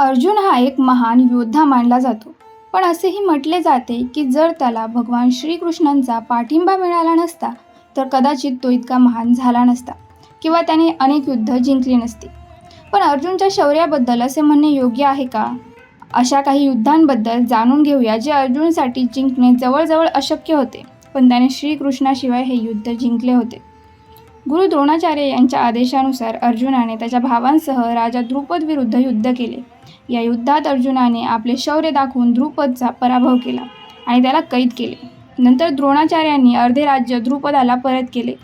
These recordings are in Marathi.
अर्जुन हा एक महान योद्धा मानला जातो. पण असेही म्हटले जाते की जर त्याला भगवान श्रीकृष्णांचा पाठिंबा मिळाला नसता तर कदाचित तो इतका महान झाला नसता किंवा त्याने अनेक युद्ध जिंकली नसती. पण अर्जुनच्या शौर्याबद्दल असे म्हणणे योग्य आहे का? अशा काही युद्धांबद्दल जाणून घेऊया जे अर्जुनसाठी जिंकणे जवळजवळ अशक्य होते. पण त्याने श्रीकृष्णाशिवाय हे युद्ध जिंकले होते. गुरु द्रोणाचार्य यांच्या आदेशानुसार अर्जुनाने त्याच्या भावांसह राजा द्रुपद विरुद्ध युद्ध केले. या युद्धात अर्जुनाने आपले शौर्य दाखवून द्रुपदचा पराभव केला आणि त्याला कैद केले. नंतर द्रोणाचार्यांनी अर्धे राज्य द्रुपदाला परत केले.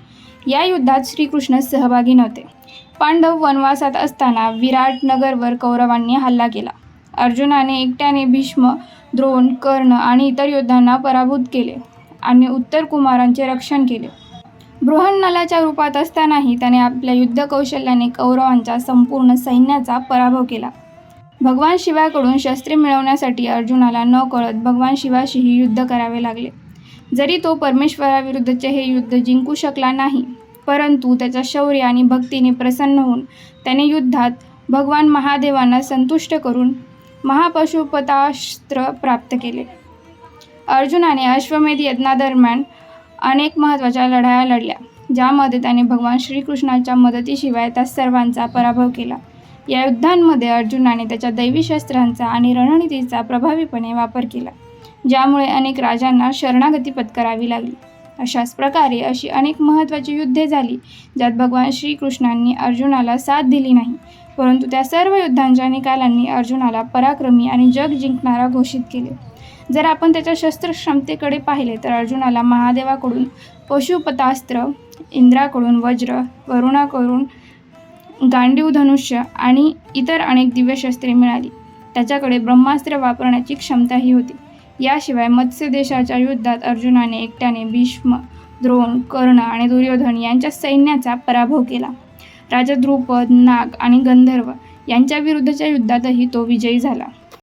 या युद्धात श्रीकृष्ण सहभागी नव्हते. पांडव वनवासात असताना विराट नगरवर कौरवांनी हल्ला केला. अर्जुनाने एकट्याने भीष्म द्रोण कर्ण आणि इतर योद्ध्यांना पराभूत केले आणि उत्तर कुमारांचे रक्षण केले. बृहन्नलाच्या रूपात असतानाही त्याने आपल्या युद्ध कौशल्याने कौरवांच्या संपूर्ण सैन्याचा पराभव केला. भगवान शिवाकडून शस्त्रे मिळवण्यासाठी अर्जुनाला न कळत भगवान शिवाशीही युद्ध करावे लागले. जरी तो परमेश्वराविरुद्धचे हे युद्ध जिंकू शकला नाही परंतु त्याच्या शौर्य आणि भक्तीने प्रसन्न होऊन त्याने युद्धात भगवान महादेवांना संतुष्ट करून महापशुपतास्त्र प्राप्त केले. अर्जुनाने अश्वमेध यज्ञादरम्यान अनेक महत्त्वाच्या लढाया लढल्या ज्यामध्ये त्याने भगवान श्रीकृष्णाच्या मदतीशिवाय त्या सर्वांचा पराभव केला. या युद्धांमध्ये अर्जुनाने त्याच्या दैवी शस्त्रांचा आणि रणनीतीचा प्रभावीपणे वापर केला ज्यामुळे अनेक राजांना शरणागती पत्करावी लागली. अशाच प्रकारे अशी अनेक महत्त्वाची युद्धे झाली ज्यात भगवान श्रीकृष्णांनी अर्जुनाला साथ दिली नाही परंतु त्या सर्व युद्धांच्या निकालांनी अर्जुनाला पराक्रमी आणि जग जिंकणारा घोषित केले. जर आपण त्याच्या शस्त्रक्षमतेकडे पाहिले तर अर्जुनाला महादेवाकडून पशुपतास्त्र इंद्राकडून वज्र वरुणाकडून गांडीव धनुष्य आणि इतर अनेक दिव्यशस्त्रे मिळाली. त्याच्याकडे ब्रह्मास्त्र वापरण्याची क्षमताही होती. याशिवाय मत्स्य देशाच्या युद्धात अर्जुनाने एकट्याने भीष्म द्रोण कर्ण आणि दुर्योधन यांच्या सैन्याचा पराभव केला. राजा द्रुपद नाग आणि गंधर्व यांच्या विरुद्धच्या युद्धातही तो विजयी झाला.